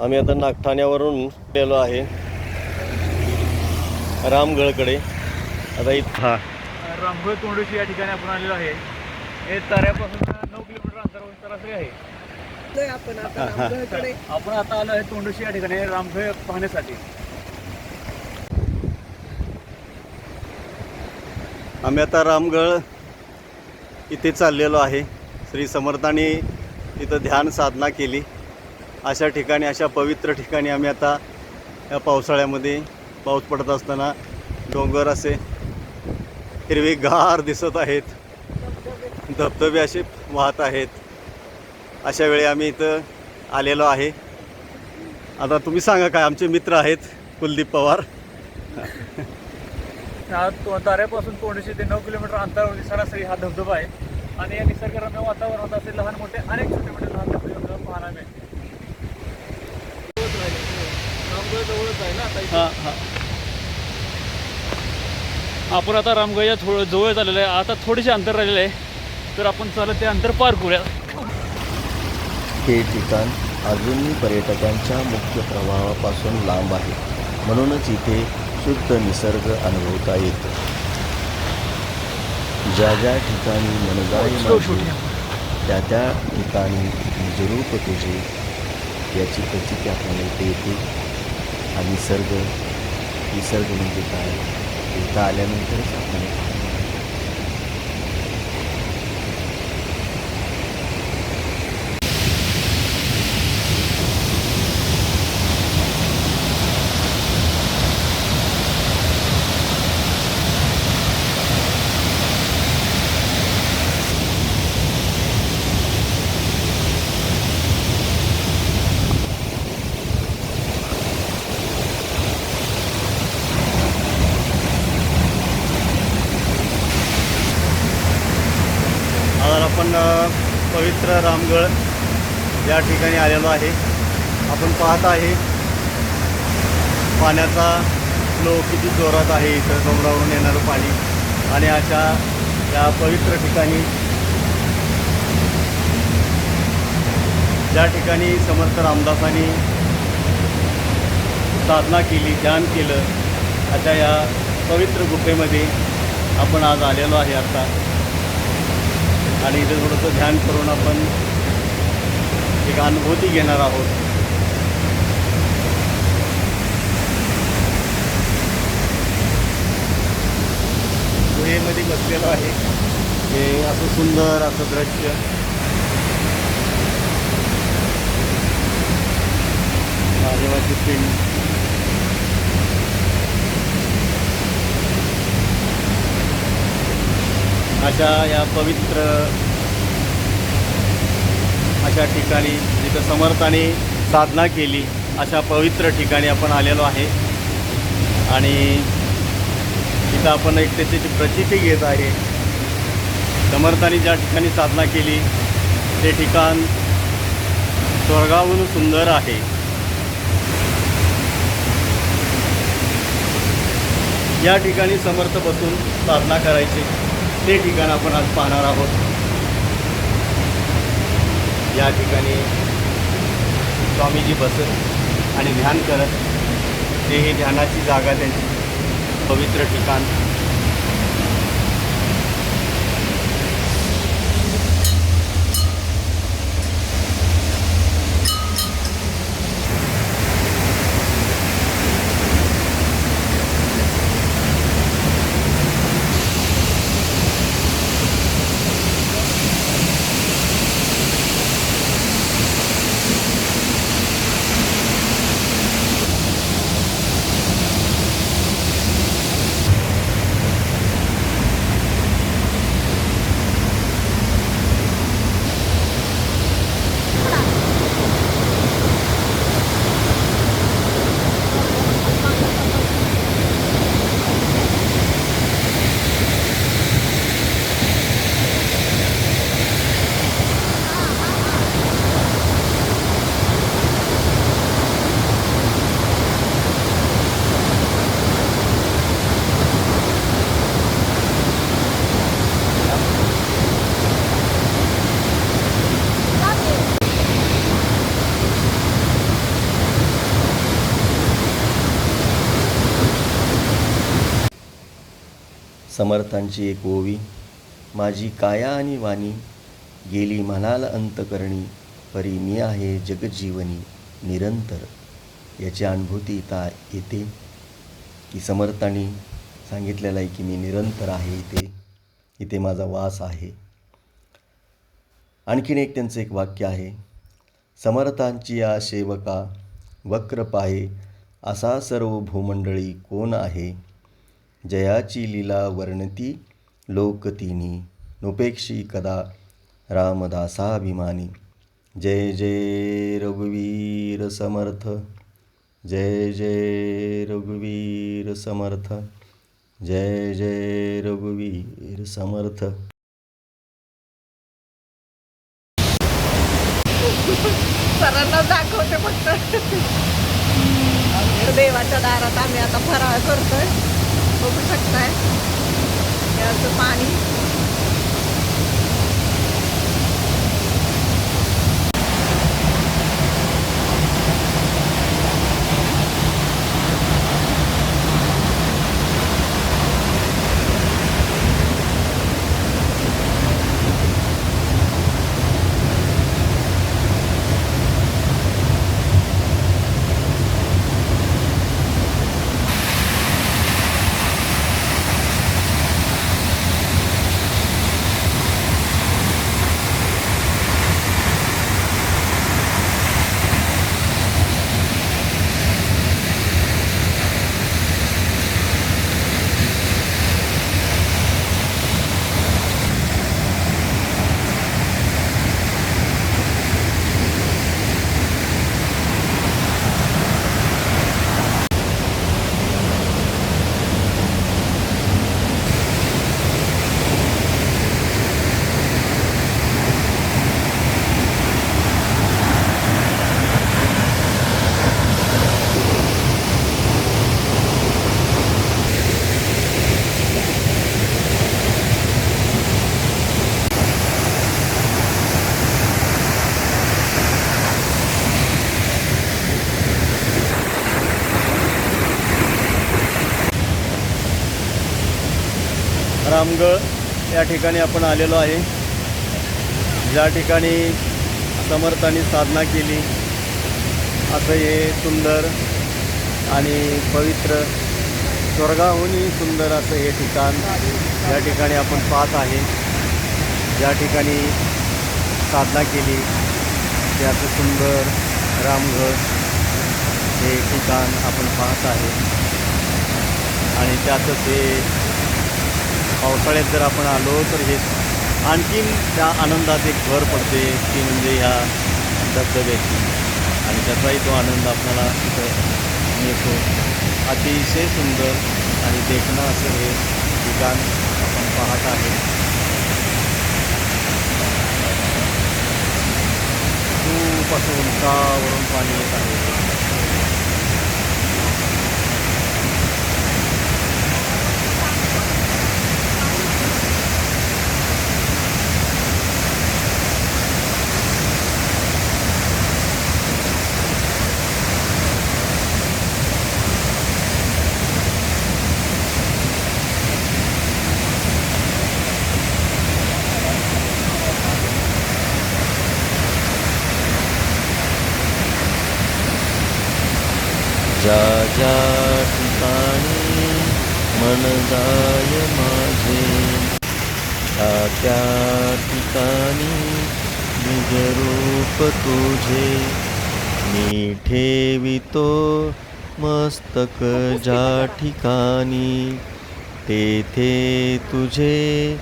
आम्ही आता नागठाण्यावरून गेलो आहे. रामगडकडे. आता इथं हा. रामगड तोंडोशी या ठिकाणी आपण आलेलो आहे. हे ताऱ्यापासून नऊ किलोमीटर अंतरावर सरासरी आहे. आपण आता रामगडकडे. आपण आता आलो आहे तोंडोशी या ठिकाणी रामगड पाहण्यासाठी. आम्ही आता रामगड इथे चाललेलो आहे. श्री समर्थांनी इथं ध्यान साधना केली. अशा ठिकाणी अशा पवित्र ठिकाणी आम्ही आता या पावसाळ्यामध्ये पाऊस पडत असताना डोंगर असे हिरवेगार दिसत आहेत. धबधबे असे वाहत आहेत. अशा वेळी आम्ही इथं आलेलो आहे. आता तुम्ही सांगा काय आमचे मित्र आहेत कुलदीप पवार. ताऱ्यापासून तोंडोशी ते नऊ किलोमीटर अंतरावरती सरासरी हा धबधबा आहे. आणि या निसर्गरम्य वातावरणात असे लहान मोठे अनेक छोटे मोठे लहान धबधबे पाहायला मिळते रामगड जवळच आहे ना आता इथे. हां हां. आपण आता रामगडच्या थोडं जवळ झालेलं आहे. आता थोडेसे अंतर राहिलेलं आहे. तर आपण चालत ते अंतर पार करूया. हे ठिकाण अजूनही पर्यटकांच्या मुख्य प्रवाहापासून लांब आहे. म्हणूनच इथे शुद्ध निसर्ग अनुभवता येतो. ज्या ज्या ठिकाणी मनगाई. त्या त्या ठिकाणी निजरूप तुझे याची प्रचिती आपल्याला इथे येते. हा निसर्ग निसर्ग म्हणजे काय? इथं आल्यानंतरच आपल्याला पाहायला मिळतं. आज आपण पवित्र रामगड या ठिकाणी आलेलो आहे. आपण पाहत आहे पाण्याचा फ्लो किती जोरात आहे इथं डोंगरावरून येणारं पाणी. आणि अशा या पवित्र ठिकाणी ज्या ठिकाणी समर्थ रामदासांनी साधना केली ध्यान केलं अशा या पवित्र गुफेमध्ये आपण आज आलेलो आहे आता. आणि इथे थोडंसं ध्यान करून आपण एक अनुभूती घेणार आहोत. गुहेमध्ये बसलेलो आहे. हे असं सुंदर असं दृश्य. महादेवाची पिंड. अशा या पवित्र अशा ठिकाणी जिथं समर्थाने साधना केली अशा पवित्र ठिकाणी आपण आलेलो आहे. आणि तिथं आपण एक त्याची प्रचिती घेत आहे. समर्थाने ज्या ठिकाणी साधना केली ते ठिकाण स्वर्गाहून सुंदर आहे. या ठिकाणी समर्थ बसून साधना करायची. ते ठिकाण आपण आज पाहणार आहोत. या ठिकाणी स्वामीजी बसत आणि ध्यान करत ते ही ध्यानाची जागा त्यांची. पवित्र ठिकाण. समर्थांची एक ओवी. माझी काया आणि वाणी गेली म्हणाल अंतकरणी परी मी आहे जगजीवनी निरंतर. याची अनुभूती इथं येते. की समर्थांनी सांगितलेलं आहे की मी निरंतर आहे इथे. इथे माझा वास आहे. आणखीन एक त्यांचं एक वाक्य आहे. समर्थांची या सेवका वक्र पाहे असा सर्व भूमंडळी कोण आहे? जयाची लीला वर्णती लोकतिनी नुपेक्षी कदा रामदासाभिमानी। जय जय रघुवीर समर्थ जय जय रघुवीर समर्थ जय जय रघुवीर समर्थ। सरांना दाखवते फक्त. देवाच्या दारात आम्ही आता फराळ करतोय. बघू शकताय. याचं पाणी रामगळ या ठिकाणी आपण आलेलो आहे. ज्या ठिकाणी समर्थांनी साधना केली. असं हे सुंदर आणि पवित्र स्वर्गाहूनही सुंदर असं हे ठिकाण या ठिकाणी आपण पाहत आहे. ज्या ठिकाणी साधना केली. ते असं सुंदर रामगड हे ठिकाण आपण पाहत आहे. आणि त्यातच हे पावसाळ्यात जर आपण आलो तर हे आणखीन त्या आनंदात एक भर पडते ती म्हणजे ह्या धबधब्याची. आणि त्याचाही तो आनंद आपल्याला तिथं मिळतो. अतिशय सुंदर आणि देखणं असं हे ठिकाण आपण पाहत आहे. खूप असं उंचावरून पाणी येत आहे ज्या ज्या ठिकाणी मन जाय माझे. त्या ठिकाणी निजरूप तुझे. मी ठेवितो मस्तक ज्या ठिकाणी तेथे तुझे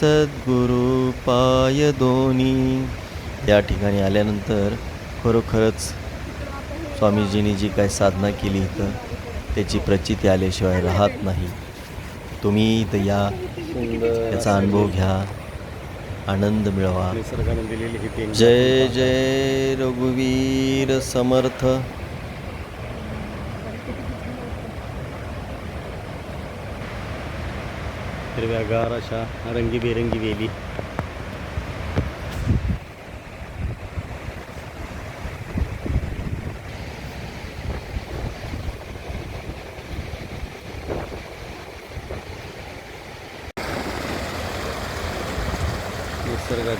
सद्गुरु पाय दोन्ही या ठिकाणी आल्यानंतर खरोखरच स्वामीजींनी जी काय साधना केली तर त्याची प्रचिती आल्याशिवाय राहत नाही. तुम्ही इथं या. त्याचा अनुभव घ्या. आनंद मिळवा. जय जय रघुवीर समर्थ. हिरव्यागार अशा रंगीबेरंगी वेली.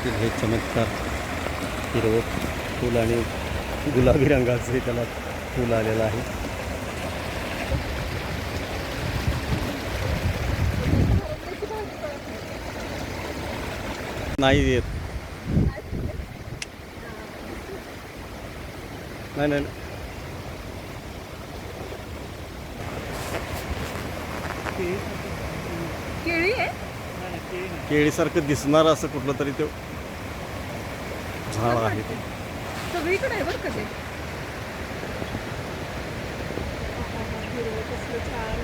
निसर्गातील हे चमत्कार हिरवं फूल आणि गुलाबी रंगाचं त्याला फूल आलेलं आहे. नाही येत. नाही नाही केळीसारखं दिसणार असं कुठलं तरी ते झाड आहे ते. सगळीकडे आहे बरं का ते. हिरवं कसलं छान.